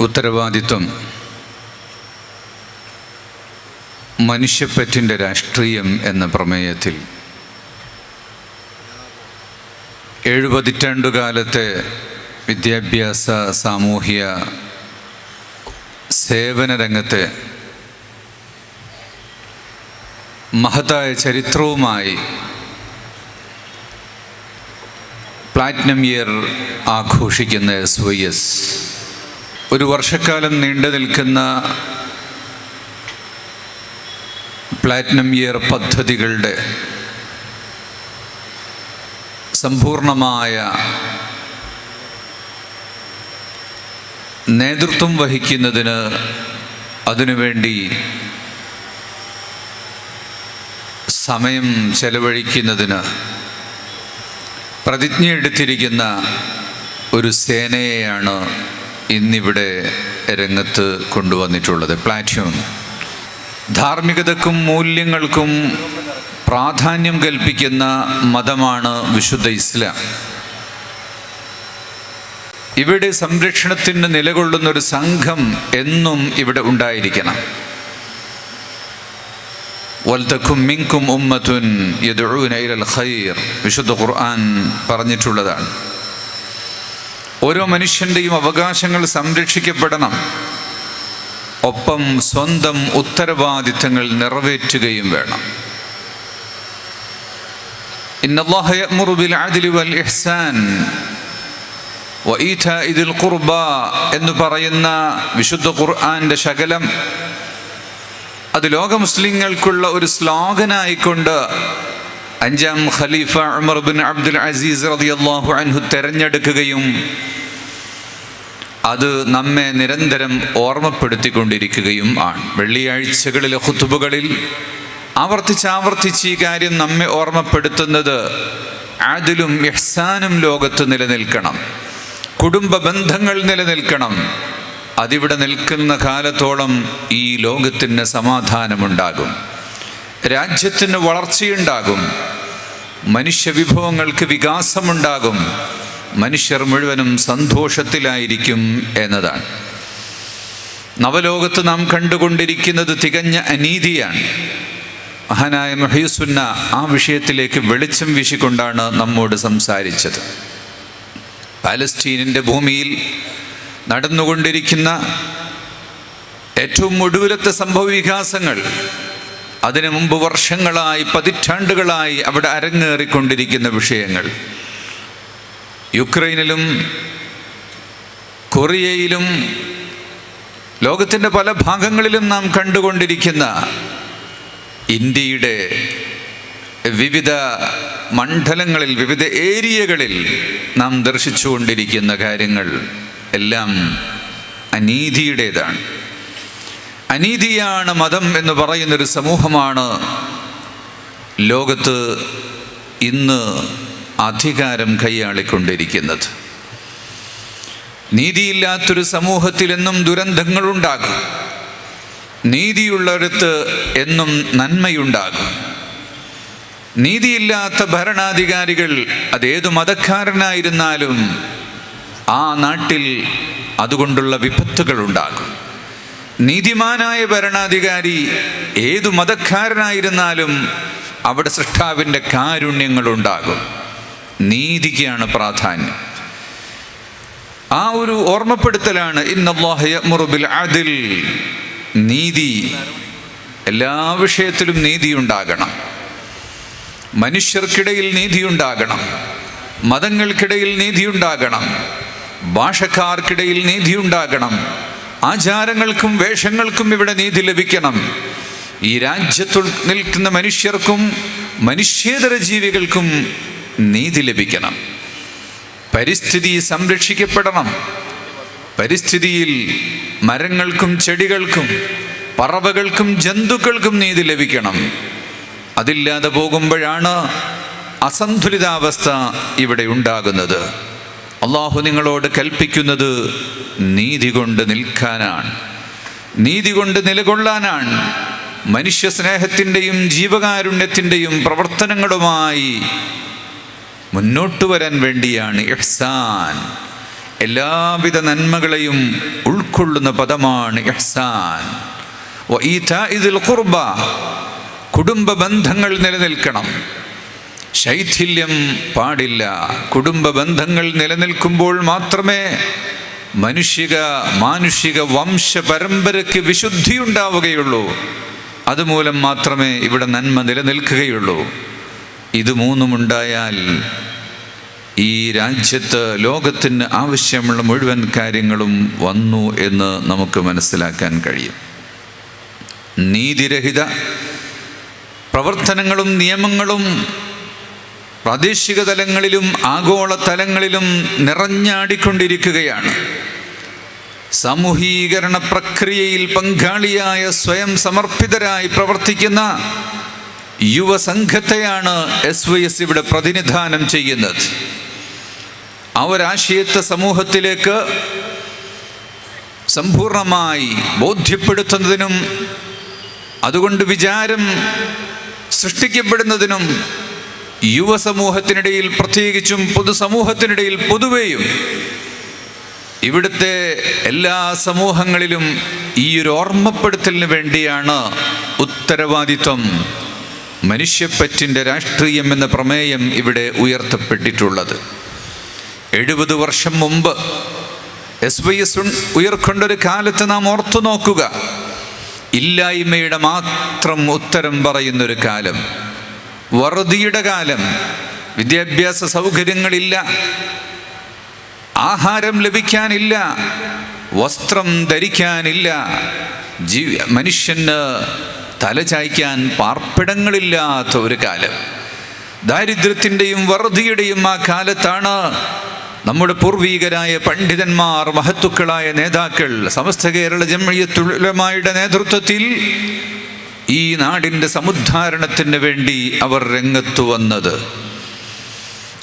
ഉത്തരവാദിത്വം മനുഷ്യപ്പറ്റിന്റെ രാഷ്ട്രീയം എന്ന പ്രമേയത്തിൽ. എഴുപതിറ്റാണ്ടുകാലത്തെ വിദ്യാഭ്യാസ സാമൂഹ്യ സേവന രംഗത്തെ മഹത്തായ ചരിത്രവുമായി പ്ലാറ്റിനം ഇയർ ആഘോഷിക്കുന്ന എസ് വൈ എസ്. ഒരു വർഷക്കാലം നീണ്ടു നിൽക്കുന്ന പ്ലാറ്റിനം ഇയർ പദ്ധതികളുടെ സമ്പൂർണമായ നേതൃത്വം വഹിക്കുന്നതിന് അതിനുവേണ്ടി സമയം ചെലവഴിക്കുന്നതിന് പ്രതിജ്ഞയെടുത്തിരിക്കുന്ന ഒരു സേനയെയാണ് ഇന്നിവിടെ രംഗത്ത് കൊണ്ടുവന്നിട്ടുള്ളത്. പ്ലാറ്റ്യൂൺ ധാർമ്മികതക്കും മൂല്യങ്ങൾക്കും പ്രാധാന്യം കൽപ്പിക്കുന്ന മതമാണ് വിശുദ്ധ ഇസ്ലാം. ഇവിടെ സംരക്ഷണത്തിന് നിലകൊള്ളുന്ന ഒരു സംഘം എന്നും ഇവിടെ ഉണ്ടായിരിക്കണം. വൽതക്കും മിങ്കും ഉമ്മത്തുൻ യദുന ഖൈർ. വിശുദ്ധ ഖുർആൻ പറഞ്ഞിട്ടുള്ളതാണ്. ഓരോ മനുഷ്യന്റെയും അവകാശങ്ങൾ സംരക്ഷിക്കപ്പെടണം. ഒപ്പം സ്വന്തം ഉത്തരവാദിത്തങ്ങൾ നിറവേറ്റുകയും വേണം. ഖുർബ എന്ന് പറയുന്ന വിശുദ്ധ ഖുർആന്റെ ശകലം അത് ലോക മുസ്ലിങ്ങൾക്കുള്ള ഒരു സ്ലോഗനായിക്കൊണ്ട് അഞ്ചാം ഖലീഫ ഉമർ ബിൻ അബ്ദുൽ അസീസ് റളിയല്ലാഹു അൻഹു തെരഞ്ഞെടുക്കുകയും അത് നമ്മെ നിരന്തരം ഓർമ്മപ്പെടുത്തിക്കൊണ്ടിരിക്കുകയും ആണ്. വെള്ളിയാഴ്ചകളിലെ ഹുത്തുബുകളിൽ ആവർത്തിച്ചാവർത്തിച്ച് ഈ കാര്യം നമ്മെ ഓർമ്മപ്പെടുത്തുന്നത് ആദിലും ഇഹ്സാനും ലോകത്ത് നിലനിൽക്കണം. കുടുംബ ബന്ധങ്ങൾ നിലനിൽക്കണം. അതിവിടെ നിൽക്കുന്ന കാലത്തോളം ഈ ലോകത്തിന് സമാധാനമുണ്ടാകും. രാജ്യത്തിന് വളർച്ചയുണ്ടാകും. മനുഷ്യവിഭവങ്ങൾക്ക് വികാസമുണ്ടാകും. മനുഷ്യർ മുഴുവനും സന്തോഷത്തിലായിരിക്കും എന്നതാണ്. നവലോകത്ത് നാം കണ്ടുകൊണ്ടിരിക്കുന്നത് തികഞ്ഞ അനീതിയാണ്. മഹാനായ മഹീസുന്ന ആ വിഷയത്തിലേക്ക് വെളിച്ചം വീശിക്കൊണ്ടാണ് നമ്മോട് സംസാരിച്ചത്. പാലസ്തീനിന്റെ ഭൂമിയിൽ നടന്നുകൊണ്ടിരിക്കുന്ന ഏറ്റവും ഒടുവിലത്തെ സംഭവവികാസങ്ങൾ അതിനു മുമ്പ് വർഷങ്ങളായി പതിറ്റാണ്ടുകളായി അവിടെ അരങ്ങേറിക്കൊണ്ടിരിക്കുന്ന വിഷയങ്ങൾ. യുക്രൈനിലും കൊറിയയിലും ലോകത്തിന്റെ പല ഭാഗങ്ങളിലും നാം കണ്ടുകൊണ്ടിരിക്കുന്ന ഇന്ത്യയുടെ വിവിധ മണ്ഡലങ്ങളിൽ വിവിധ ഏരിയകളിൽ നാം ദർശിച്ചുകൊണ്ടിരിക്കുന്ന കാര്യങ്ങൾ എല്ലാം അനീതിയുടേതാണ്. അനീതിയാണ് മതം എന്ന് പറയുന്നൊരു സമൂഹമാണ് ലോകത്ത് ഇന്ന് അധികാരം കൈയാളിക്കൊണ്ടിരിക്കുന്നത്. നീതിയില്ലാത്തൊരു സമൂഹത്തിൽ എന്നും ദുരന്തങ്ങളുണ്ടാകും. നീതിയുള്ളിടത്ത് എന്നും നന്മയുണ്ടാകും. നീതിയില്ലാത്ത ഭരണാധികാരികൾ അതേതു മതക്കാരനായിരുന്നാലും ആ നാട്ടിൽ അതുകൊണ്ടുള്ള വിപത്തുകൾ ഉണ്ടാകും നീതിമാനായ ഭരണാധികാരി ഏതു മതക്കാരനായിരുന്നാലും അവിടെ സൃഷ്ടാവിന്റെ കാരുണ്യങ്ങളുണ്ടാകും. നീതിക്കാണ് പ്രാധാന്യം. ആ ഒരു ഓർമ്മപ്പെടുത്തലാണ് ഇന്നല്ലാഹുബിൽ അതിൽ നീതി. എല്ലാ വിഷയത്തിലും നീതി ഉണ്ടാകണം മനുഷ്യർക്കിടയിൽ നീതി ഉണ്ടാകണം മതങ്ങൾക്കിടയിൽ നീതി ഉണ്ടാകണം ഭാഷക്കാർക്കിടയിൽ നീതിയുണ്ടാകണം. ആചാരങ്ങൾക്കും വേഷങ്ങൾക്കും ഇവിടെ നീതി ലഭിക്കണം. ഈ രാജ്യത്തു നിൽക്കുന്ന മനുഷ്യർക്കും മനുഷ്യേതര ജീവികൾക്കും നീതി ലഭിക്കണം. പരിസ്ഥിതി സംരക്ഷിക്കപ്പെടണം. പരിസ്ഥിതിയിൽ മരങ്ങൾക്കും ചെടികൾക്കും പറവകൾക്കും ജന്തുക്കൾക്കും നീതി ലഭിക്കണം. അതില്ലാതെ പോകുമ്പോഴാണ് അസന്തുലിതാവസ്ഥ ഇവിടെ ഉണ്ടാകുന്നത്. അള്ളാഹു നിങ്ങളോട് കൽപ്പിക്കുന്നത് നീതി കൊണ്ട് നിൽക്കാനാണ്. നീതി കൊണ്ട് നിലകൊള്ളാനാണ്. മനുഷ്യ സ്നേഹത്തിന്റെയും ജീവകാരുണ്യത്തിന്റെയും പ്രവർത്തനങ്ങളുമായി മുന്നോട്ട് വരാൻ വേണ്ടിയാണ് ഇഹ്സാൻ. എല്ലാവിധ നന്മകളെയും ഉൾക്കൊള്ളുന്ന പദമാണ് ഇഹ്സാൻ. കുടുംബ ബന്ധങ്ങൾ നിലനിൽക്കണം. ശൈഥില്യം പാടില്ല. കുടുംബ ബന്ധങ്ങൾ നിലനിൽക്കുമ്പോൾ മാത്രമേ മനുഷ്യക മാനുഷിക വംശ പരമ്പരയ്ക്ക് വിശുദ്ധി ഉണ്ടാവുകയുള്ളൂ അതുമൂലം മാത്രമേ ഇവിടെ നന്മ നിലനിൽക്കുകയുള്ളൂ. ഇത് മൂന്നുമുണ്ടായാൽ ഈ രാജ്യത്ത് ലോകത്തിന് ആവശ്യമുള്ള മുഴുവൻ കാര്യങ്ങളും വന്നു എന്ന് നമുക്ക് മനസ്സിലാക്കാൻ കഴിയും. നീതിരഹിത പ്രവർത്തനങ്ങളും നിയമങ്ങളും പ്രാദേശിക തലങ്ങളിലും ആഗോള തലങ്ങളിലും നിറഞ്ഞാടിക്കൊണ്ടിരിക്കുകയാണ്. സാമൂഹീകരണ പ്രക്രിയയിൽ പങ്കാളിയായ സ്വയം സമർപ്പിതരായി പ്രവർത്തിക്കുന്ന യുവസംഘത്തെയാണ് എസ് വൈ എസ് ഇവിടെ പ്രതിനിധാനം ചെയ്യുന്നത്. ആ ഒരാശയത്തെ സമൂഹത്തിലേക്ക് സമ്പൂർണമായി ബോധ്യപ്പെടുത്തുന്നതിനും അതുകൊണ്ട് വിചാരം സൃഷ്ടിക്കപ്പെടുന്നതിനും യുവസമൂഹത്തിനിടയിൽ പ്രത്യേകിച്ചും പൊതുസമൂഹത്തിനിടയിൽ പൊതുവെയും ഇവിടുത്തെ എല്ലാ സമൂഹങ്ങളിലും ഈ ഒരു ഓർമ്മപ്പെടുത്തലിന് വേണ്ടിയാണ് ഉത്തരവാദിത്വം. മനുഷ്യപ്പറ്റിന്റെ രാഷ്ട്രീയം എന്ന പ്രമേയം ഇവിടെ ഉയർത്തപ്പെട്ടിട്ടുള്ളത്. എഴുപത് വർഷം മുമ്പ് എസ് വൈ എസ് ഉയർക്കൊണ്ടൊരു കാലത്ത് നാം ഓർത്തു നോക്കുക. ഇല്ലായ്മയുടെ മാത്രം ഉത്തരം പറയുന്നൊരു കാലം. വറുതിയുടെ കാലം. വിദ്യാഭ്യാസ സൗകര്യങ്ങളില്ല. ആഹാരം ലഭിക്കാനില്ല. വസ്ത്രം ധരിക്കാനില്ല. ജീ മനുഷ്യന് തലചായ്ക്കാൻ പാർപ്പിടങ്ങളില്ലാത്ത ഒരു കാലം. ദാരിദ്ര്യത്തിന്റെയും വറുതിയുടെയും ആ കാലത്താണ് നമ്മുടെ പൂർവീകരായ പണ്ഡിതന്മാർ മഹത്തുക്കളായ നേതാക്കൾ സമസ്ത കേരള ജമ്മയത്തുലമായുടെ നേതൃത്വത്തിൽ ഈ നാടിന്റെ സമുദ്ധാരണത്തിന് വേണ്ടി അവർ രംഗത്തു വന്നത്.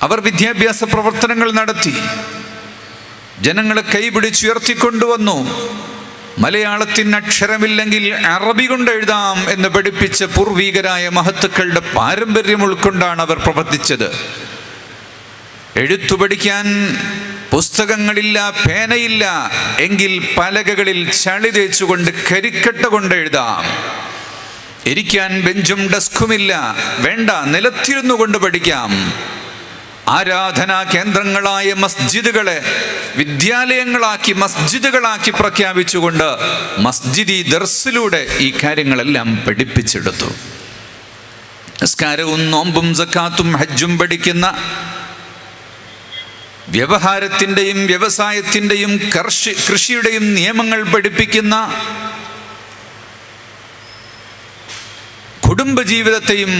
അവർ വിദ്യാഭ്യാസ പ്രവർത്തനങ്ങൾ നടത്തി. ജനങ്ങളെ കൈപിടിച്ചുയർത്തിക്കൊണ്ടുവന്നു. മലയാളത്തിന് അക്ഷരമില്ലെങ്കിൽ അറബി കൊണ്ട് എഴുതാം എന്ന് പഠിപ്പിച്ച പൂർവീകരായ മഹത്തുക്കളുടെ പാരമ്പര്യം ഉൾക്കൊണ്ടാണ് അവർ പ്രവർത്തിച്ചത്. എഴുത്തു പഠിക്കാൻ പുസ്തകങ്ങളില്ല പേനയില്ല എങ്കിൽ പലകകളിൽ ചളി തേച്ചുകൊണ്ട് കരിക്കട്ട കൊണ്ട് എഴുതാം. ഇരിക്കാൻ ബെഞ്ചും ഡെസ്കുമില്ല. വേണ്ട നിലത്തിരുന്നു കൊണ്ട് പഠിക്കാം. ആരാധനാ കേന്ദ്രങ്ങളായ മസ്ജിദുകളെ വിദ്യാലയങ്ങളാക്കി മസ്ജിദുകളാക്കി പ്രഖ്യാപിച്ചുകൊണ്ട് മസ്ജിദി ദർസിലൂടെ ഈ കാര്യങ്ങളെല്ലാം പഠിപ്പിച്ചെടുത്തു. നിസ്കാരവും നോമ്പും സക്കാത്തും ഹജ്ജും പഠിക്കുന്ന വ്യവഹാരത്തിന്റെയും വ്യവസായത്തിന്റെയും കർഷി കൃഷിയുടെയും നിയമങ്ങൾ പഠിപ്പിക്കുന്ന കുടുംബജീവിതത്തെയും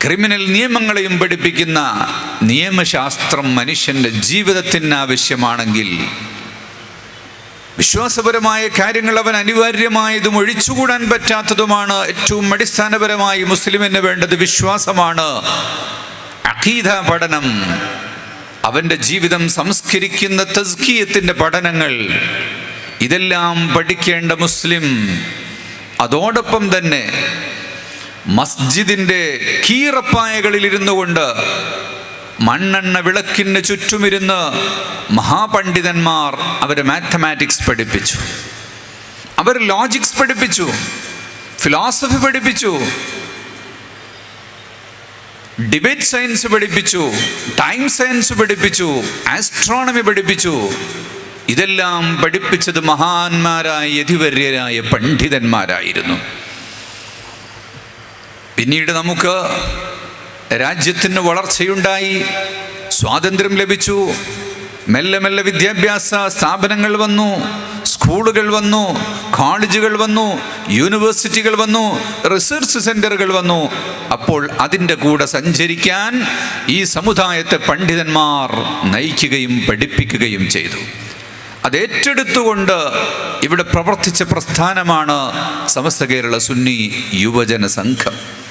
ക്രിമിനൽ നിയമങ്ങളെയും പഠിപ്പിക്കുന്ന നിയമശാസ്ത്രം മനുഷ്യന്റെ ജീവിതത്തിന് ആവശ്യമാണെങ്കിൽ വിശ്വാസപരമായ കാര്യങ്ങൾ അവൻ അനിവാര്യമായതും ഒഴിച്ചുകൂടാൻ പറ്റാത്തതുമാണ് ഏറ്റവും അടിസ്ഥാനപരമായി മുസ്ലിമിന് വേണ്ടത് വിശ്വാസമാണ്. അഖീദ പഠനം അവന്റെ ജീവിതം സംസ്കരിക്കുന്ന തസ്കീയത്തിന്റെ പഠനങ്ങൾ ഇതെല്ലാം പഠിക്കേണ്ട മുസ്ലിം അതോടൊപ്പം തന്നെ മസ്ജിദിന്റെ കീറപ്പായകളിൽ ഇരുന്നു കൊണ്ട് മണ്ണെണ്ണ വിളക്കിന് ചുറ്റുമിരുന്ന് മഹാപണ്ഡിതന്മാർ അവർ മാത്തമാറ്റിക്സ് പഠിപ്പിച്ചു. അവർ ലോജിക്സ് പഠിപ്പിച്ചു. ഫിലോസഫി പഠിപ്പിച്ചു. ഡിബേറ്റ് സയൻസ് പഠിപ്പിച്ചു. ടൈം സയൻസ് പഠിപ്പിച്ചു. ആസ്ട്രോണമി പഠിപ്പിച്ചു. ഇതെല്ലാം പഠിപ്പിച്ചത് മഹാന്മാരായ യതിവര്യരായ പണ്ഡിതന്മാരായിരുന്നു. പിന്നീട് നമുക്ക് രാജ്യത്തിന് വളർച്ചയുണ്ടായി സ്വാതന്ത്ര്യം ലഭിച്ചു. മെല്ലെ മെല്ലെ വിദ്യാഭ്യാസ സ്ഥാപനങ്ങൾ വന്നു സ്കൂളുകൾ വന്നു കോളേജുകൾ വന്നു യൂണിവേഴ്സിറ്റികൾ വന്നു റിസർച്ച് സെന്ററുകൾ വന്നു. അപ്പോൾ അതിന്റെ കൂടെ സഞ്ചരിക്കാൻ ഈ സമുദായത്തെ പണ്ഡിതന്മാർ നയിക്കുകയും പഠിപ്പിക്കുകയും ചെയ്തു. അത് ഏറ്റെടുത്തുകൊണ്ട് ഇവിടെ പ്രവർത്തിച്ച പ്രസ്ഥാനമാണ് സമസ്ത കേരള സുന്നി യുവജന സംഘം.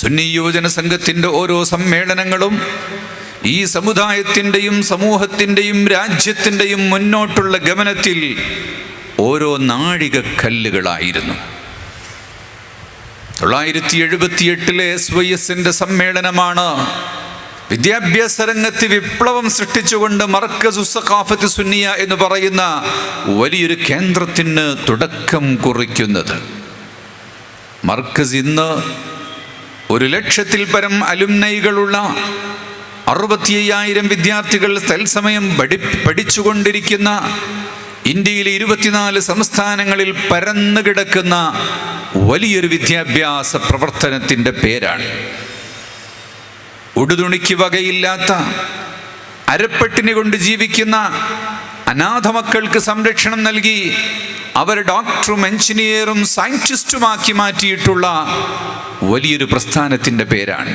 സുന്നി യുവജന സംഘത്തിന്റെ ഓരോ സമ്മേളനങ്ങളും ഈ സമുദായത്തിന്റെയും സമൂഹത്തിന്റെയും രാജ്യത്തിന്റെയും മുന്നോട്ടുള്ള ഗമനത്തിൽ ഓരോ നാഴികക്കല്ലുകളായിരുന്നു. തൊള്ളായിരത്തി എഴുപത്തി എട്ടിലെ എസ് വൈ എസിന്റെ സമ്മേളനമാണ് വിദ്യാഭ്യാസ രംഗത്ത് വിപ്ലവം സൃഷ്ടിച്ചുകൊണ്ട് മർക്കസ് സഖാഫത്ത് സുന്നിയ എന്ന് പറയുന്ന വലിയൊരു കേന്ദ്രത്തിന് തുടക്കം കുറിക്കുന്നത്. മർക്കസ് ഇന്ന് ഒരു ലക്ഷത്തിൽ പരം അലുംനൈകളുള്ള അറുപത്തി അയ്യായിരം വിദ്യാർത്ഥികൾ തത്സമയം പഠി പഠിച്ചുകൊണ്ടിരിക്കുന്ന ഇന്ത്യയിലെ ഇരുപത്തിനാല് സംസ്ഥാനങ്ങളിൽ പരന്നു കിടക്കുന്ന വലിയൊരു വിദ്യാഭ്യാസ പ്രവർത്തനത്തിന്റെ പേരാണ്. ഉടുതുണിക്ക് വകയില്ലാത്ത അരപ്പെട്ടിനെ കൊണ്ട് ജീവിക്കുന്ന അനാഥ മക്കൾക്ക് സംരക്ഷണം നൽകി അവർ ഡോക്ടറും എഞ്ചിനീയറും സയന്റിസ്റ്റുമാക്കി മാറ്റിയിട്ടുള്ള വലിയൊരു പ്രസ്ഥാനത്തിന്റെ പേരാണ്.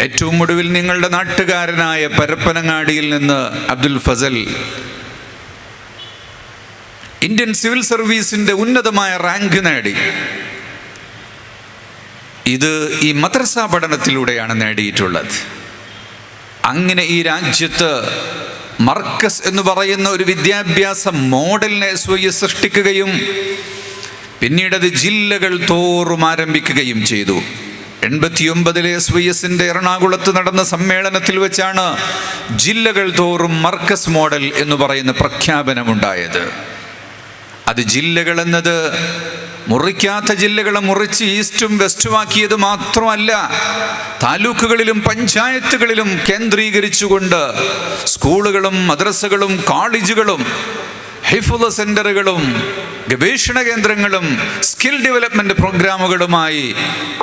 ഏറ്റവും ഒടുവിൽ നിങ്ങളുടെ നാട്ടുകാരനായ പരപ്പനങ്ങാടിയിൽ നിന്ന് അബ്ദുൽ ഫസൽ ഇന്ത്യൻ സിവിൽ സർവീസിന്റെ ഉന്നതമായ റാങ്ക് നേടി. ഇത് ഈ മദ്രസ പഠനത്തിലൂടെയാണ് നേടിയിട്ടുള്ളത്. അങ്ങനെ ഈ രാജ്യത്ത് മർക്കസ് എന്ന് പറയുന്ന ഒരു വിദ്യാഭ്യാസ മോഡലിനെ സ്വയം സൃഷ്ടിക്കുകയും പിന്നീട് അത് ജില്ലകൾ തോറും ആരംഭിക്കുകയും ചെയ്തു. എൺപത്തിയൊമ്പതിലെ എസ് വൈ എസിന്റെ എറണാകുളത്ത് നടന്ന സമ്മേളനത്തിൽ വെച്ചാണ് ജില്ലകൾ തോറും മർക്കസ് മോഡൽ എന്ന് പറയുന്ന പ്രഖ്യാപനമുണ്ടായത്. അത് ജില്ലകൾ എന്നത് മുറിക്കാത്ത ജില്ലകളെ മുറിച്ച് ഈസ്റ്റും വെസ്റ്റുമാക്കിയത് മാത്രമല്ല താലൂക്കുകളിലും പഞ്ചായത്തുകളിലും കേന്ദ്രീകരിച്ചുകൊണ്ട് സ്കൂളുകളും മദ്രസകളും കോളേജുകളും ഹിഫുല സെന്ററുകളും ഗവേഷണ കേന്ദ്രങ്ങളും സ്കിൽ ഡെവലപ്മെന്റ് പ്രോഗ്രാമുകളുമായി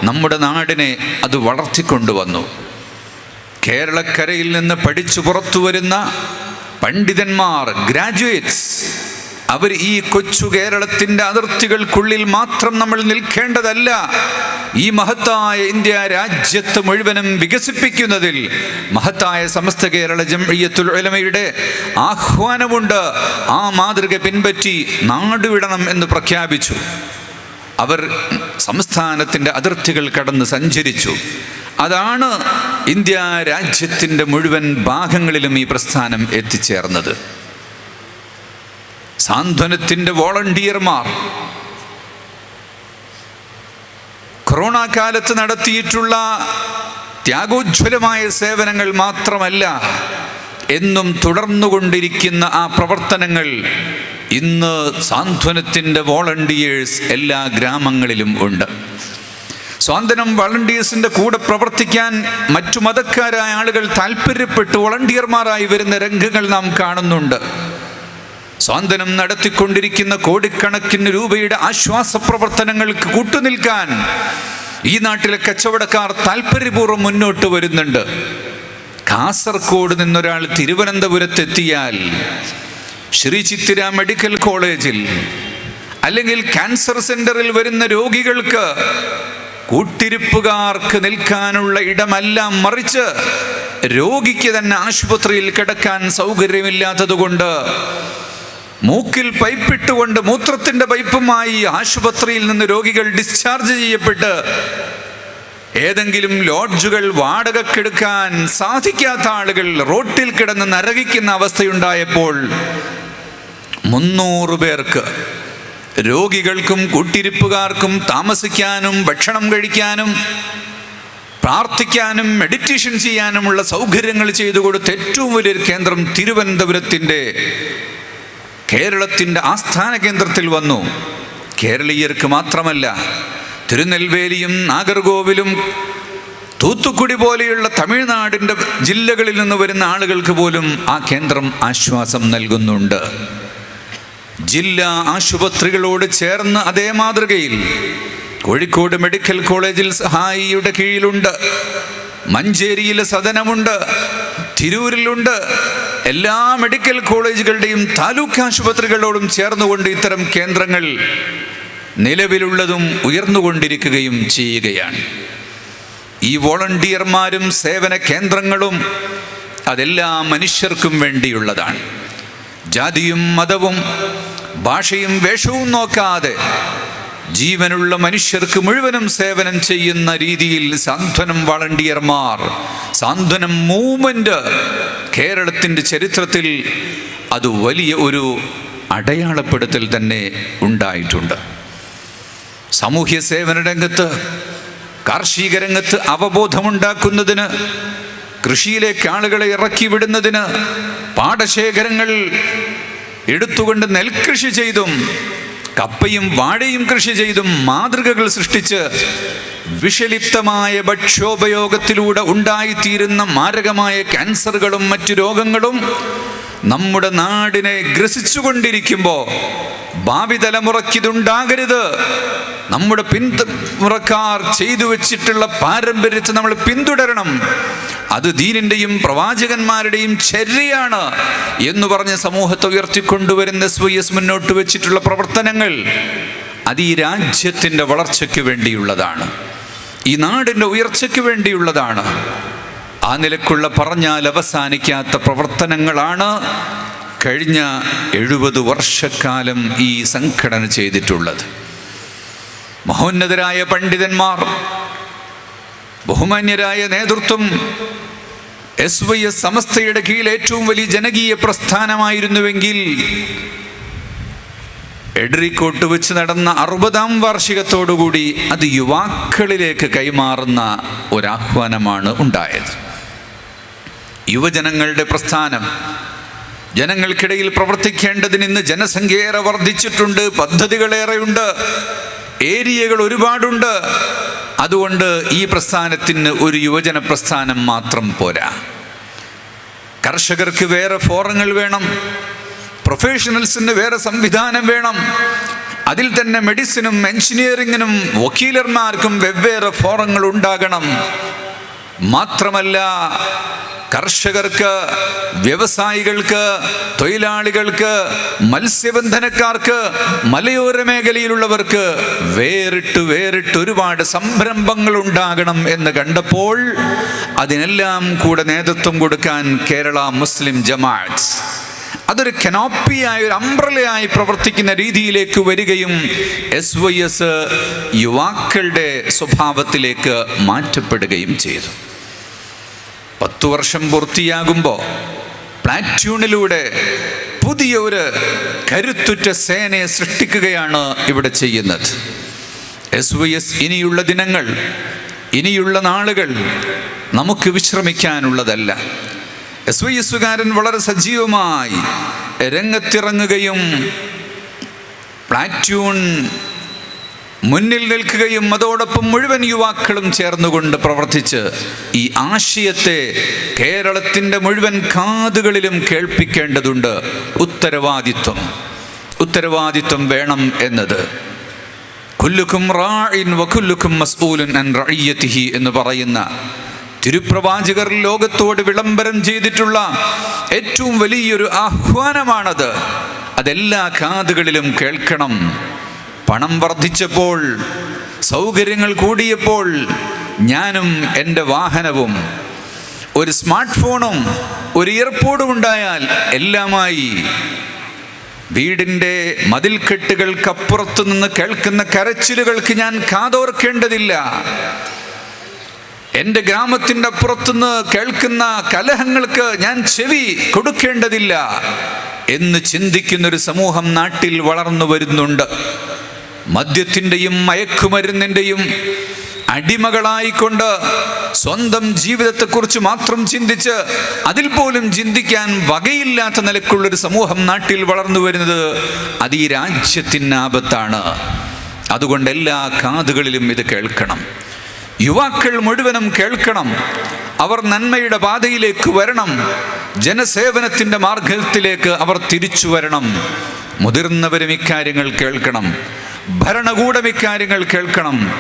നമ്മുടെ നാടിനെ അത് വളർത്തിക്കൊണ്ടുവന്നു. കേരളക്കരയിൽ നിന്ന് പഠിച്ചു പുറത്തു വരുന്ന പണ്ഡിതന്മാർ ഗ്രാജുവേറ്റ്സ് അവർ ഈ കൊച്ചു കേരളത്തിന്റെ അതിർത്തികൾക്കുള്ളിൽ മാത്രം നമ്മൾ നിൽക്കേണ്ടതല്ല. ഈ മഹത്തായ ഇന്ത്യ രാജ്യത്ത് മുഴുവനും വികസിപ്പിക്കുന്നതിൽ മഹത്തായ സമസ്ത കേരള ജംഇയ്യത്തുൽ ഉലമയുടെ ആഹ്വാനമുണ്ട്. ആ മാതൃക പിൻപറ്റി നാടുവിടണം എന്ന് പ്രഖ്യാപിച്ചു. അവർ സംസ്ഥാനത്തിന്റെ അതിർത്തികൾ കടന്ന് സഞ്ചരിച്ചു. അതാണ് ഇന്ത്യ രാജ്യത്തിന്റെ മുഴുവൻ ഭാഗങ്ങളിലും ഈ പ്രസ്ഥാനം എത്തിച്ചേർന്നത്. സാന്ത്വനത്തിന്റെ വോളണ്ടിയർമാർ കൊറോണ കാലത്ത് നടത്തിയിട്ടുള്ള ത്യാഗോജ്വലമായ സേവനങ്ങൾ മാത്രമല്ല എന്നും തുടർന്നുകൊണ്ടിരിക്കുന്ന ആ പ്രവർത്തനങ്ങൾ ഇന്ന് സാന്ത്വനത്തിന്റെ വോളണ്ടിയേഴ്സ് എല്ലാ ഗ്രാമങ്ങളിലും ഉണ്ട്. സ്വാതന്ത്ര്യം വളണ്ടിയേഴ്സിന്റെ കൂടെ പ്രവർത്തിക്കാൻ മറ്റു മതക്കാരായ ആളുകൾ താല്പര്യപ്പെട്ട് വളണ്ടിയർമാരായി വരുന്ന രംഗങ്ങൾ നാം കാണുന്നുണ്ട്. സ്വാതന്ത്ര്യം നടത്തിക്കൊണ്ടിരിക്കുന്ന കോടിക്കണക്കിന് രൂപയുടെ ആശ്വാസ പ്രവർത്തനങ്ങൾക്ക് കൂട്ടുനിൽക്കാൻ ഈ നാട്ടിലെ കച്ചവടക്കാർ താല്പര്യപൂർവം മുന്നോട്ട് വരുന്നുണ്ട്. കാസർഗോഡ് നിന്നൊരാൾ തിരുവനന്തപുരത്തെത്തിയാൽ ശ്രീ ചിത്തിര മെഡിക്കൽ കോളേജിൽ അല്ലെങ്കിൽ ക്യാൻസർ സെന്ററിൽ വരുന്ന രോഗികൾക്ക് കൂട്ടിരിപ്പുകാർക്ക് നിൽക്കാനുള്ള ഇടമെല്ലാം മറിച്ച് രോഗിക്ക് തന്നെ ആശുപത്രിയിൽ കിടക്കാൻ സൗകര്യമില്ലാത്തതുകൊണ്ട് മൂക്കിൽ പൈപ്പിട്ടുകൊണ്ട് മൂത്രത്തിന്റെ പൈപ്പുമായി ആശുപത്രിയിൽ നിന്ന് രോഗികൾ ഡിസ്ചാർജ് ചെയ്യപ്പെട്ട് ഏതെങ്കിലും ലോഡ്ജുകൾ വാടകക്കെടുക്കാൻ സാധിക്കാത്ത ആളുകൾ റോട്ടിൽ കിടന്ന് നരകിക്കുന്ന അവസ്ഥയുണ്ടായപ്പോൾ മുന്നൂറ് പേർക്ക് രോഗികൾക്കും കൂട്ടിരിപ്പുകാർക്കും താമസിക്കാനും ഭക്ഷണം കഴിക്കാനും പ്രാർത്ഥിക്കാനും മെഡിറ്റേഷൻ ചെയ്യാനുമുള്ള സൗകര്യങ്ങൾ ചെയ്തു കൊടുത്ത ഏറ്റവും വലിയൊരു കേന്ദ്രം തിരുവനന്തപുരത്തിന്റെ കേരളത്തിന്റെ ആസ്ഥാന കേന്ദ്രത്തിൽ വന്നു. കേരളീയർക്ക് മാത്രമല്ല തിരുനെൽവേലിയും നാഗർകോവിലും തൂത്തുക്കുടി പോലെയുള്ള തമിഴ്നാടിന്റെ ജില്ലകളിൽ നിന്ന് വരുന്ന ആളുകൾക്ക് പോലും ആ കേന്ദ്രം ആശ്വാസം നൽകുന്നുണ്ട്. ജില്ലാ ആശുപത്രികളോട് ചേർന്ന് അതേ മാതൃകയിൽ കോഴിക്കോട് മെഡിക്കൽ കോളേജിൽ സഹായിയുടെ കീഴിലുണ്ട്. മഞ്ചേരിയിൽ സദനമുണ്ട്. തിരൂരിലുണ്ട്. എല്ലാ മെഡിക്കൽ കോളേജുകളുടെയും താലൂക്ക് ആശുപത്രികളോടും ചേർന്നുകൊണ്ട് ഇത്തരം കേന്ദ്രങ്ങൾ നിലവിലുള്ളതും ഉയർന്നുകൊണ്ടിരിക്കുകയും ചെയ്യുകയാണ്. ഈ വോളണ്ടിയർമാരും സേവന കേന്ദ്രങ്ങളും അതെല്ലാ മനുഷ്യർക്കും വേണ്ടിയുള്ളതാണ്. ജാതിയും മതവും ഭാഷയും വേഷവും നോക്കാതെ ജീവനുള്ള മനുഷ്യർക്ക് മുഴുവനും സേവനം ചെയ്യുന്ന രീതിയിൽ സാന്ത്വനം വളണ്ടിയർമാർ. സാന്ത്വനം മൂവ്മെന്റ് കേരളത്തിന്റെ ചരിത്രത്തിൽ അത് വലിയ ഒരു അടയാളപ്പെടുത്തൽ തന്നെ ഉണ്ടായിട്ടുണ്ട്. സാമൂഹ്യ സേവന രംഗത്ത് കാർഷിക രംഗത്ത് അവബോധമുണ്ടാക്കുന്നതിന് കൃഷിയിലേക്ക് ആളുകളെ ഇറക്കി വിടുന്നതിന് പാടശേഖരങ്ങൾ എടുത്തുകൊണ്ട് നെൽകൃഷി ചെയ്തും കപ്പയും വാഴയും കൃഷി ചെയ്തും മാതൃകകൾ സൃഷ്ടിച്ച് വിഷലിപ്തമായ ഭക്ഷ്യോപയോഗത്തിലൂടെ ഉണ്ടായിത്തീരുന്ന മാരകമായ ക്യാൻസറുകളും മറ്റു രോഗങ്ങളും നമ്മുടെ നാടിനെ ഗ്രസിച്ചുകൊണ്ടിരിക്കുമ്പോൾ ഭാവി തലമുറയ്ക്കിതുണ്ടാകരുത് നമ്മുടെ പിന്തുറക്കാർ ചെയ്തു വെച്ചിട്ടുള്ള പാരമ്പര്യത്തെ നമ്മൾ പിന്തുടരണം. അത് ദീനിന്റെയും പ്രവാചകന്മാരുടെയും ചര്യയാണ് എന്ന് പറഞ്ഞ് സമൂഹത്തെ ഉയർത്തിക്കൊണ്ടുവരുന്ന എസ് വൈ എസ് മുന്നോട്ട് വെച്ചിട്ടുള്ള പ്രവർത്തനങ്ങൾ അത് ഈ രാജ്യത്തിന്റെ വളർച്ചയ്ക്ക് വേണ്ടിയുള്ളതാണ്. ഈ നാടിന്റെ ഉയർച്ചയ്ക്ക് വേണ്ടിയുള്ളതാണ്. ആ നിലക്കുള്ള പറഞ്ഞാൽ അവസാനിക്കാത്ത പ്രവർത്തനങ്ങളാണ് കഴിഞ്ഞ എഴുപത് വർഷക്കാലം ഈ സംഘടന ചെയ്തിട്ടുള്ളത്. മഹോന്നതരായ പണ്ഡിതന്മാർ ബഹുമാന്യരായ നേതൃത്വം എസ് വൈ എസ് സമസ്തയുടെ കീഴിൽ ഏറ്റവും വലിയ ജനകീയ പ്രസ്ഥാനമായിരുന്നുവെങ്കിൽ എഡ്രിക്കോട്ട് വെച്ച് നടന്ന അറുപതാം വാർഷികത്തോടുകൂടി അത് യുവാക്കളിലേക്ക് കൈമാറുന്ന ഒരാഹ്വാനമാണ് ഉണ്ടായത്. യുവജനങ്ങളുടെ പ്രസ്ഥാനം ജനങ്ങൾക്കിടയിൽ പ്രവർത്തിക്കേണ്ടതിന് ഇന്ന് ജനസംഖ്യ ഏറെ വർദ്ധിച്ചിട്ടുണ്ട് പദ്ധതികളേറെയുണ്ട് ഏരിയകൾ ഒരുപാടുണ്ട്. അതുകൊണ്ട് ഈ പ്രസ്ഥാനത്തിന് ഒരു യുവജന പ്രസ്ഥാനം മാത്രം പോരാ. കർഷകർക്ക് വേറെ ഫോറങ്ങൾ വേണം. പ്രൊഫഷണൽസിന് വേറെ സംവിധാനം വേണം. അതിൽ തന്നെ മെഡിസിനും എഞ്ചിനീയറിങ്ങിനും വക്കീലർമാർക്കും വെവ്വേറെ ഫോറങ്ങൾ ഉണ്ടാകണം. മാത്രമല്ല കർഷകർക്ക് വ്യവസായികൾക്ക് തൊഴിലാളികൾക്ക് മത്സ്യബന്ധനക്കാർക്ക് മലയോര മേഖലയിലുള്ളവർക്ക് വേറിട്ട് വേറിട്ട് ഒരുപാട് സംരംഭങ്ങൾ ഉണ്ടാകണം എന്ന് കണ്ടപ്പോൾ അതിനെല്ലാം കൂടെ നേതൃത്വം കൊടുക്കാൻ കേരള മുസ്ലിം ജമാഅത്ത് അതൊരു കനോപ്പിയായ ഒരു അംബ്രലയായി പ്രവർത്തിക്കുന്ന രീതിയിലേക്ക് വരികയും എസ് വൈ എസ് യുവാക്കളുടെ സ്വഭാവത്തിലേക്ക് മാറ്റപ്പെടുകയും ചെയ്തു. പത്തു വർഷം പൂർത്തിയാകുമ്പോൾ പ്ലാറ്റ്യൂണിലൂടെ പുതിയ ഒരു കരുത്തുറ്റ സേനയെ സൃഷ്ടിക്കുകയാണ് ഇവിടെ ചെയ്യുന്നത്. എസ് വൈ എസ് ഇനിയുള്ള ദിനങ്ങൾ ഇനിയുള്ള നാളുകൾ നമുക്ക് വിശ്രമിക്കാനുള്ളതല്ല. എസ് വൈ എസുകാരൻ വളരെ സജീവമായി രംഗത്തിറങ്ങുകയും പ്ലാറ്റൂൺ മുന്നിൽ നിൽക്കുകയും അതോടൊപ്പം മുഴുവൻ യുവാക്കളും ചേർന്നുകൊണ്ട് പ്രവർത്തിച്ച് ഈ ആശയത്തെ കേരളത്തിന്റെ മുഴുവൻ കാതുകളിലും കേൾപ്പിക്കേണ്ടതുണ്ട്. ഉത്തരവാദിത്വം. ഉത്തരവാദിത്വം വേണം എന്നത്. കുല്ലുക്കും റാഇൻ വക്കുല്ലുക്കും മസ്ഊലുൻ അൻ റയ്യത്തിഹി എന്ന് പറയുന്ന തിരുപ്രവാചകർ ലോകത്തോട് വിളംബരം ചെയ്തിട്ടുള്ള ഏറ്റവും വലിയൊരു ആഹ്വാനമാണത്. അതെല്ലാ കാതുകളിലും കേൾക്കണം. പണം വർദ്ധിച്ചപ്പോൾ സൗകര്യങ്ങൾ കൂടിയപ്പോൾ ഞാനും എന്റെ വാഹനവും ഒരു സ്മാർട്ട് ഫോണും ഒരു ഇയർപോഡും ഉണ്ടായാൽ എല്ലാമായി വീടിന്റെ മതിൽക്കെട്ടുകൾക്കപ്പുറത്തു നിന്ന് കേൾക്കുന്ന കരച്ചിലുകൾക്ക് ഞാൻ കാതോർക്കേണ്ടതില്ല എന്റെ ഗ്രാമത്തിന്റെ അപ്പുറത്തുനിന്ന് കേൾക്കുന്ന കലഹങ്ങൾക്ക് ഞാൻ ചെവി കൊടുക്കേണ്ടതില്ല എന്ന് ചിന്തിക്കുന്നൊരു സമൂഹം നാട്ടിൽ വളർന്നു വരുന്നുണ്ട്. മദ്യത്തിന്റെയും മയക്കുമരുന്നിന്റെയും അടിമകളായിക്കൊണ്ട് സ്വന്തം ജീവിതത്തെക്കുറിച്ച് മാത്രം ചിന്തിച്ച് അതിൽ പോലും ചിന്തിക്കാൻ വകയില്ലാത്ത നിലക്കുള്ളൊരു സമൂഹം നാട്ടിൽ വളർന്നു വരുന്നത് അത് ഈ രാജ്യത്തിന് ആപത്താണ്. അതുകൊണ്ട് എല്ലാ കാതുകളിലും ഇത് കേൾക്കണം. യുവാക്കൾ മുഴുവനും കേൾക്കണം. അവർ നന്മയുടെ പാതയിലേക്ക് വരണം. ജനസേവനത്തിന്റെ മാർഗത്തിലേക്ക് അവർ തിരിച്ചു വരണം. മുതിർന്നവരും ഇക്കാര്യങ്ങൾ കേൾക്കണം. ഭരണകൂടം ഇക്കാര്യങ്ങൾ കേൾക്കണം.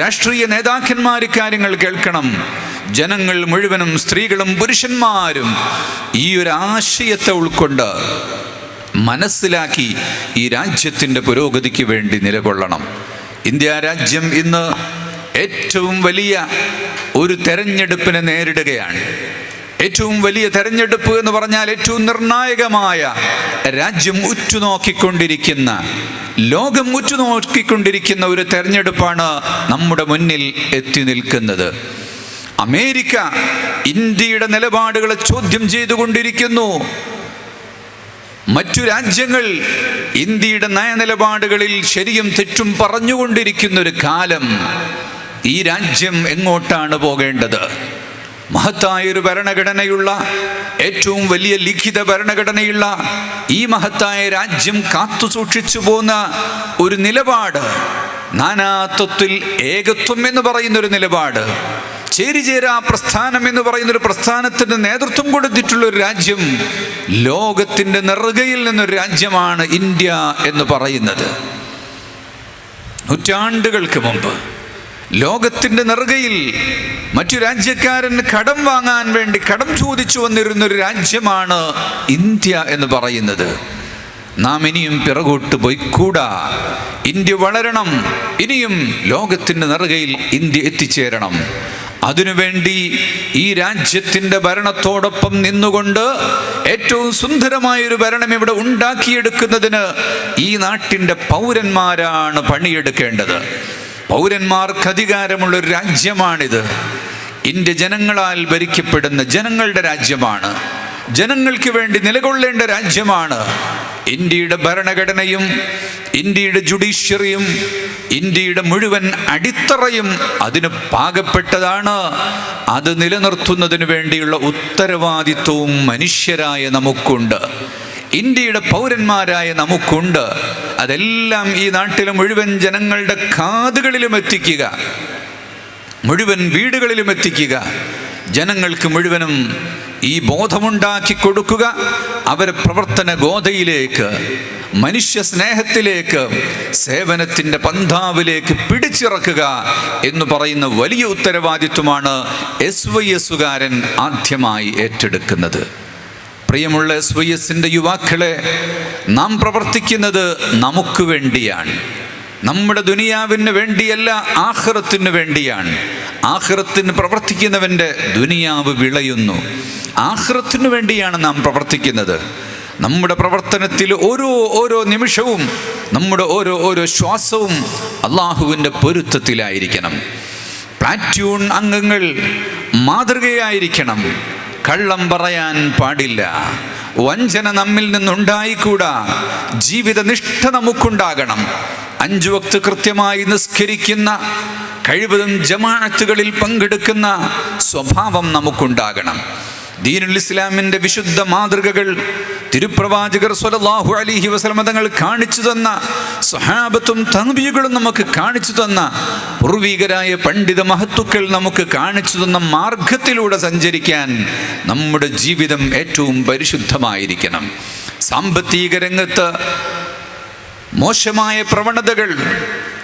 രാഷ്ട്രീയ നേതാക്കന്മാർ ഇക്കാര്യങ്ങൾ കേൾക്കണം. ജനങ്ങൾ മുഴുവനും സ്ത്രീകളും പുരുഷന്മാരും ഈ ഒരു ആശയത്തെ ഉൾക്കൊണ്ട് മനസ്സിലാക്കി ഈ രാജ്യത്തിന്റെ പുരോഗതിക്ക് വേണ്ടി നിലകൊള്ളണം. ഇന്ത്യ രാജ്യം ഇന്ന് ഏറ്റവും വലിയ ഒരു തെരഞ്ഞെടുപ്പിനെ നേരിടുകയാണ്. ഏറ്റവും വലിയ തെരഞ്ഞെടുപ്പ് എന്ന് പറഞ്ഞാൽ ഏറ്റവും നിർണായകമായ രാജ്യം ഉറ്റുനോക്കിക്കൊണ്ടിരിക്കുന്ന ലോകം ഉറ്റുനോക്കിക്കൊണ്ടിരിക്കുന്ന ഒരു തെരഞ്ഞെടുപ്പാണ് നമ്മുടെ മുന്നിൽ എത്തി നിൽക്കുന്നത്. അമേരിക്ക ഇന്ത്യയുടെ നിലപാടുകളെ ചോദ്യം ചെയ്തുകൊണ്ടിരിക്കുന്നു. മറ്റു രാജ്യങ്ങൾ ഇന്ത്യയുടെ നയനിലപാടുകളിൽ ശരിയും തെറ്റും പറഞ്ഞുകൊണ്ടിരിക്കുന്ന ഒരു കാലം ഈ രാജ്യം എങ്ങോട്ടാണ് പോകേണ്ടത്? മഹത്തായൊരു ഭരണഘടനയുള്ള ഏറ്റവും വലിയ ലിഖിത ഭരണഘടനയുള്ള ഈ മഹത്തായ രാജ്യം കാത്തു സൂക്ഷിച്ചു പോന്ന ഒരു നിലപാട് നാനാത്വത്തിൽ ഏകത്വം എന്ന് പറയുന്ന ഒരു നിലപാട് ചേരിചേരാ പ്രസ്ഥാനം എന്ന് പറയുന്ന ഒരു പ്രസ്ഥാനത്തിന് നേതൃത്വം കൊടുത്തിട്ടുള്ള ഒരു രാജ്യം ലോകത്തിന്റെ നെറുകയിൽ നിന്നൊരു രാജ്യമാണ് ഇന്ത്യ എന്ന് പറയുന്നത്. നൂറ്റാണ്ടുകൾക്ക് മുമ്പ് ലോകത്തിന്റെ നെറുകയിൽ മറ്റു രാജ്യക്കാരൻ കടം വാങ്ങാൻ വേണ്ടി കടം ചോദിച്ചു വന്നിരുന്നൊരു രാജ്യമാണ് ഇന്ത്യ എന്ന് പറയുന്നത്. നാം ഇനിയും പിറകോട്ട് പോയിക്കൂടാ. ഇന്ത്യ വളരണം. ഇനിയും ലോകത്തിന്റെ നെറുകയിൽ ഇന്ത്യ എത്തിച്ചേരണം. അതിനുവേണ്ടി ഈ രാജ്യത്തിന്റെ ഭരണത്തോടൊപ്പം നിന്നുകൊണ്ട് ഏറ്റവും സുന്ദരമായൊരു ഭരണം ഇവിടെ ഉണ്ടാക്കിയെടുക്കുന്നതിന് ഈ നാട്ടിന്റെ പൗരന്മാരാണ് പണിയെടുക്കേണ്ടത്. പൗരന്മാർക്ക് അധികാരമുള്ള ഒരു രാജ്യമാണിത്. ഇന്ത്യ ജനങ്ങളാൽ ഭരിക്കപ്പെടുന്ന ജനങ്ങളുടെ രാജ്യമാണ്. ജനങ്ങൾക്ക് വേണ്ടി നിലകൊള്ളേണ്ട രാജ്യമാണ്. ഇന്ത്യയുടെ ഭരണഘടനയും ഇന്ത്യയുടെ ജുഡീഷ്യറിയും ഇന്ത്യയുടെ മുഴുവൻ അടിത്തറയും അതിന് പാകപ്പെട്ടതാണ്. അത് നിലനിർത്തുന്നതിന് വേണ്ടിയുള്ള ഉത്തരവാദിത്വവും മനുഷ്യരായ നമുക്കുണ്ട്. ഇന്ത്യയുടെ പൗരന്മാരായ നമുക്കുണ്ട്. അതെല്ലാം ഈ നാട്ടിലെ മുഴുവൻ ജനങ്ങളുടെ കാതുകളിലും എത്തിക്കുക. മുഴുവൻ വീടുകളിലും എത്തിക്കുക. ജനങ്ങൾക്ക് മുഴുവനും ഈ ബോധമുണ്ടാക്കി കൊടുക്കുക. അവരെ പ്രവർത്തന ഗോതയിലേക്ക് മനുഷ്യ സ്നേഹത്തിലേക്ക് സേവനത്തിന്റെ പന്താവിലേക്ക് പിടിച്ചിറക്കുക എന്ന് പറയുന്ന വലിയ ഉത്തരവാദിത്വമാണ് എസ് വൈ എസുകാരൻ ആദ്യമായി ഏറ്റെടുക്കുന്നത്. പ്രിയമുള്ള എസ് വൈ എസിന്റെ യുവാക്കളെ നാം പ്രവർത്തിക്കുന്നത് നമുക്ക് വേണ്ടിയാണ്. നമ്മുടെ ദുനിയാവിന് വേണ്ടിയല്ല ആഹ്റത്തിന് വേണ്ടിയാണ്. ആഹ്റത്തിന് പ്രവർത്തിക്കുന്നവന്റെ ദുനിയാവ് വിളയുന്നു. ആഹ്റത്തിന് വേണ്ടിയാണ് നാം പ്രവർത്തിക്കുന്നത്. നമ്മുടെ പ്രവർത്തനത്തിൽ ഓരോ ഓരോ നിമിഷവും നമ്മുടെ ഓരോ ഓരോ ശ്വാസവും അള്ളാഹുവിന്റെ പൊരുത്തത്തിലായിരിക്കണം. പ്ലാറ്റ്യൂൺ അംഗങ്ങൾ മാതൃകയായിരിക്കണം. കള്ളം പറയാൻ പാടില്ല. വഞ്ചന നമ്മിൽ നിന്നുണ്ടായിക്കൂടാ. ജീവിത നിഷ്ഠ നമുക്കുണ്ടാകണം. അഞ്ചു വക്ത് കൃത്യമായി നിസ്കരിക്കുന്ന കഴിവതും ജമാഅത്തുകളിൽ പങ്കെടുക്കുന്ന സ്വഭാവം നമുക്കുണ്ടാകണം. ദീനുൽ ഇസ്ലാമിന്റെ വിശുദ്ധ മാതൃകകൾ തിരുപ്രവാചകർ സ്വലല്ലാഹു അലിഹി വസ്ലമ തങ്ങൾ കാണിച്ചു തന്ന സ്വഹാബത്തും തൻബിയുകളും നമുക്ക് കാണിച്ചു തന്ന പൂർവികരായ പണ്ഡിത മഹത്തുക്കൾ നമുക്ക് കാണിച്ചു തന്ന മാർഗത്തിലൂടെ സഞ്ചരിക്കാൻ നമ്മുടെ ജീവിതം ഏറ്റവും പരിശുദ്ധമായിരിക്കണം. സാമ്പത്തിക രംഗത്ത് മോശമായ പ്രവണതകൾ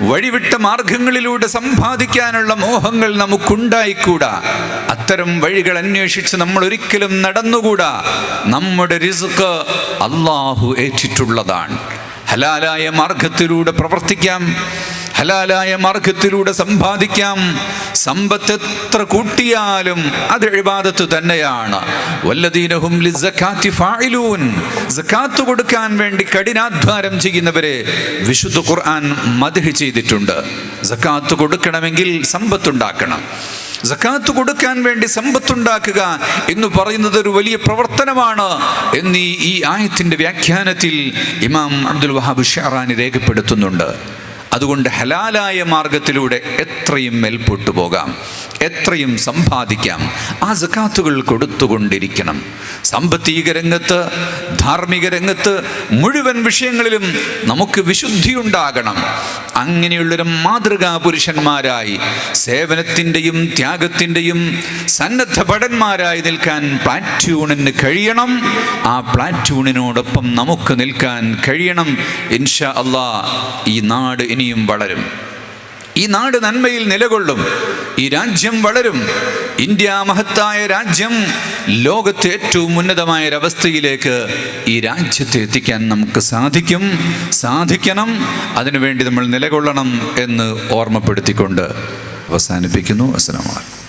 വഴിവിട്ട മാർഗങ്ങളിലൂടെ സമ്പാദിക്കാനുള്ള മോഹങ്ങൾ നമുക്കുണ്ടായിക്കൂടാ. അത്തരം വഴികൾ അന്വേഷിച്ച് നമ്മൾ ഒരിക്കലും നടന്നുകൂടാ. നമ്മുടെ റിസ്ക് അള്ളാഹു ഏറ്റിട്ടുള്ളതാണ്. ഹലാലായ മാർഗത്തിലൂടെ പ്രവർത്തിക്കാം. ഹലാലായ മാർഗത്തിലൂടെ സമ്പാദിക്കാം. സമ്പത്ത് എത്ര കൂട്ടിയാലും അത് എഴുപാദത്ത് തന്നെയാണ്. വല്ലദീനഹും കൊടുക്കാൻ വേണ്ടി കഠിനാധ്വാനം ചെയ്യുന്നവരെ വിശുദ്ധ ഖുർആൻ മദ്ഹ് ചെയ്തിട്ടുണ്ട്. സക്കാത്ത് കൊടുക്കണമെങ്കിൽ സമ്പത്തുണ്ടാക്കണം. സക്കാത്ത് കൊടുക്കാൻ വേണ്ടി സമ്പത്തുണ്ടാക്കുക എന്ന് പറയുന്നത് ഒരു വലിയ പ്രവർത്തനമാണ് എന്നീ ഈ ആയത്തിന്റെ വ്യാഖ്യാനത്തിൽ ഇമാം അബ്ദുൽ വഹാബ് ഷാറാനി രേഖപ്പെടുത്തുന്നുണ്ട്. അതുകൊണ്ട് ഹലാലായ മാർഗത്തിലൂടെ എത്രയും മേൽപോട്ടു പോകാം. എത്രയും സമ്പാദിക്കാം. ആ സക്കാത്തുകൾ കൊടുത്തുകൊണ്ടിരിക്കണം. സാമ്പത്തിക രംഗത്ത് ധാർമ്മിക രംഗത്ത് മുഴുവൻ വിഷയങ്ങളിലും നമുക്ക് വിശുദ്ധിയുണ്ടാകണം. അങ്ങനെയുള്ളൊരു മാതൃകാ പുരുഷന്മാരായി സേവനത്തിന്റെയും ത്യാഗത്തിന്റെയും സന്നദ്ധ ഭടന്മാരായി നിൽക്കാൻ പ്ലാറ്റ്യൂണിന് കഴിയണം. ആ പ്ലാറ്റ്യൂണിനോടൊപ്പം നമുക്ക് നിൽക്കാൻ കഴിയണം. ഇൻഷാ അള്ളാ ഈ നാട് ഇനിയും വളരും. ഈ നാട് നന്മയിൽ നിലകൊള്ളും. ഈ രാജ്യം വളരും. ഇന്ത്യ മഹത്തായ രാജ്യം. ലോകത്തെ ഏറ്റവും ഉന്നതമായ ഒരവസ്ഥയിലേക്ക് ഈ രാജ്യത്തെ എത്തിക്കാൻ നമുക്ക് സാധിക്കും. സാധിക്കണം. അതിനുവേണ്ടി നമ്മൾ നിലകൊള്ളണം എന്ന് ഓർമ്മപ്പെടുത്തിക്കൊണ്ട് അവസാനിപ്പിക്കുന്നു. അസ്സലാമു അലൈക്കും.